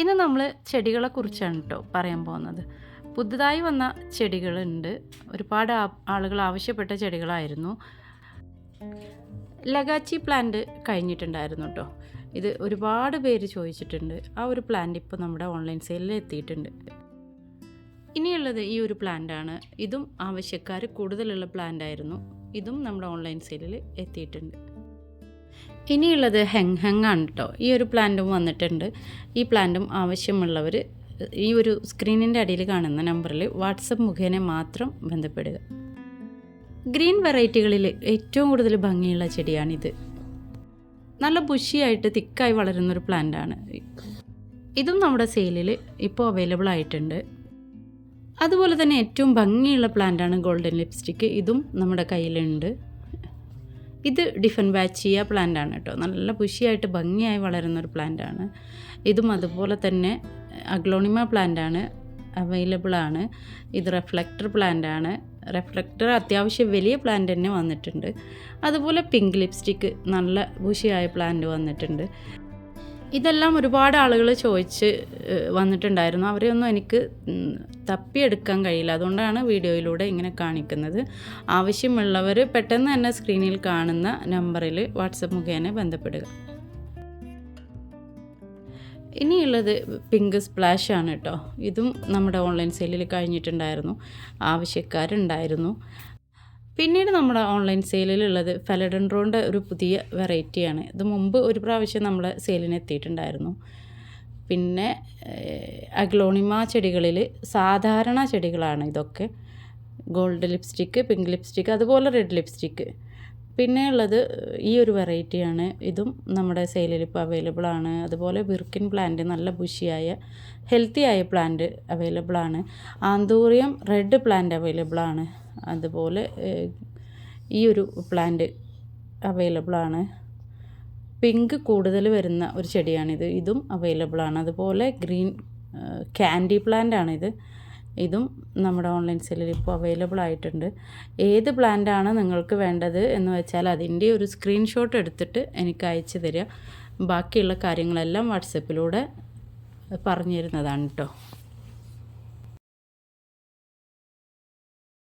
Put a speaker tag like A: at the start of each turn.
A: ഇന്ന് നമ്മൾ ചെടികളെ കുറിച്ചാണ് കേട്ടോ പറയാൻ പോകുന്നത്. പുതുതായി വന്ന ചെടികളുണ്ട്. ഒരുപാട് ആളുകൾ ആവശ്യപ്പെട്ട ചെടികളായിരുന്നു. ലഗാച്ചി പ്ലാന്റ് കഴിഞ്ഞിട്ടുണ്ടായിരുന്നു കേട്ടോ ഇത് ഒരുപാട് പേര് ചോദിച്ചിട്ടുണ്ട്. ആ ഒരു പ്ലാന്റ് ഇപ്പോൾ നമ്മുടെ ഓൺലൈൻ സെയിലിൽ എത്തിയിട്ടുണ്ട്. ഇനിയുള്ളത് ഈ ഒരു പ്ലാന്റാണ് ഇതും ആവശ്യക്കാർ കൂടുതലുള്ള പ്ലാന്റ് ആയിരുന്നു. ഇതും നമ്മുടെ ഓൺലൈൻ സെയിലിൽ എത്തിയിട്ടുണ്ട്. ഇനിയുള്ളത് ഹെങ് ഹെങ് ആണ് കേട്ടോ ഈ ഒരു പ്ലാന്റും വന്നിട്ടുണ്ട്. ഈ പ്ലാന്റും ആവശ്യമുള്ളവർ ഈ ഒരു സ്ക്രീനിന്റെ അടിയിൽ കാണുന്ന നമ്പറിൽ വാട്സപ്പ് മുഖേന മാത്രം ബന്ധപ്പെടുക. ഗ്രീൻ വെറൈറ്റികളിൽ ഏറ്റവും കൂടുതൽ ഭംഗിയുള്ള ചെടിയാണിത്. നല്ല ബുഷിയായിട്ട് തിക്കായി വളരുന്നൊരു പ്ലാന്റാണ്. ഇതും നമ്മുടെ സെയിലിൽ ഇപ്പോൾ അവൈലബിൾ ആയിട്ടുണ്ട്. അതുപോലെ തന്നെ ഏറ്റവും ഭംഗിയുള്ള പ്ലാന്റാണ് ഗോൾഡൻ ലിപ്സ്റ്റിക്ക് ഇതും നമ്മുടെ കയ്യിലുണ്ട്. ഇത് ഡിഫൻ ബാച്ചിയ പ്ലാന്റ് ആണ് കേട്ടോ നല്ല പുഷിയായിട്ട് ഭംഗിയായി വളരുന്ന ഒരു പ്ലാന്റ് ആണ്. ഇതും അതുപോലെ തന്നെ അഗ്ലോണിമ പ്ലാന്റ് ആണ് അവൈലബിൾ ആണ്. ഇത് റിഫ്ലക്ടർ പ്ലാന്റ് ആണ്. റിഫ്ലക്ടർ അത്യാവശ്യം വലിയ പ്ലാന്റ് തന്നെ വന്നിട്ടുണ്ട്. അതുപോലെ പിങ്ക് ലിപ്സ്റ്റിക്ക് നല്ല ബുഷിയായ പ്ലാന്റ് വന്നിട്ടുണ്ട്. ഇതെല്ലാം ഒരുപാട് ആളുകൾ ചോദിച്ച് വന്നിട്ടുണ്ടായിരുന്നു. അവരെയൊന്നും എനിക്ക് തപ്പിയെടുക്കാൻ കഴിയില്ല. അതുകൊണ്ടാണ് വീഡിയോയിലൂടെ ഇങ്ങനെ കാണിക്കുന്നത്. ആവശ്യമുള്ളവർ പെട്ടെന്ന് തന്നെ സ്ക്രീനിൽ കാണുന്ന നമ്പറിൽ വാട്സപ്പ് മുഖേന ബന്ധപ്പെടുക. ഇനിയുള്ളത് പിങ്ക് സ്പ്ലാഷ് ആണ് കേട്ടോ. ഇതും നമ്മുടെ ഓൺലൈൻ സെയിലിൽ കഴിഞ്ഞിട്ടുണ്ടായിരുന്നു. ആവശ്യക്കാരുണ്ടായിരുന്നു. പിന്നീട് നമ്മുടെ ഓൺലൈൻ സെയിലിലുള്ളത് ഫലഡൻഡ്രോന്റെ ഒരു പുതിയ വെറൈറ്റിയാണ് ഇത് മുമ്പ് ഒരു പ്രാവശ്യം നമ്മൾ സെയിലിന് എത്തിയിട്ടുണ്ടായിരുന്നു. പിന്നെ അഗ്ലോണിമ ചെടികളിൽ സാധാരണ ചെടികളാണ് ഇതൊക്കെ. ഗോൾഡ് ലിപ്സ്റ്റിക്ക് പിങ്ക് ലിപ്സ്റ്റിക്ക് അതുപോലെ റെഡ് ലിപ്സ്റ്റിക്ക് പിന്നെ ഉള്ളത് ഈ ഒരു വെറൈറ്റിയാണ് ഇതും നമ്മുടെ സെയിലിൽ ഇപ്പോൾ അവൈലബിൾ ആണ്. അതുപോലെ ബിർക്കിൻ പ്ലാന്റ് നല്ല ബുഷിയായ ഹെൽത്തി ആയ പ്ലാന്റ് അവൈലബിൾ ആണ്. ആന്തൂറിയം റെഡ് പ്ലാന്റ് അവൈലബിൾ ആണ്. അതുപോലെ ഈ ഒരു പ്ലാന്റ് അവൈലബിൾ ആണ് പിങ്ക് കൂടുതൽ വരുന്ന ഒരു ചെടിയാണിത്. ഇതും അവൈലബിൾ ആണ് അതുപോലെ ഗ്രീൻ ക്യാൻഡി പ്ലാന്റ് ആണിത് ഇതും നമ്മുടെ ഓൺലൈൻ സെല്ലിൽ ഇപ്പോൾ അവൈലബിൾ ആയിട്ടുണ്ട് ഏത് പ്ലാന്റാണ് നിങ്ങൾക്ക് വേണ്ടത് എന്ന് വെച്ചാൽ അതിന്റെ ഒരു സ്ക്രീൻഷോട്ട് എടുത്തിട്ട് എനിക്ക് അയച്ചു തരിക. ബാക്കിയുള്ള കാര്യങ്ങളെല്ലാം വാട്സപ്പിലൂടെ പറഞ്ഞു തരുന്നതാണ് കേട്ടോ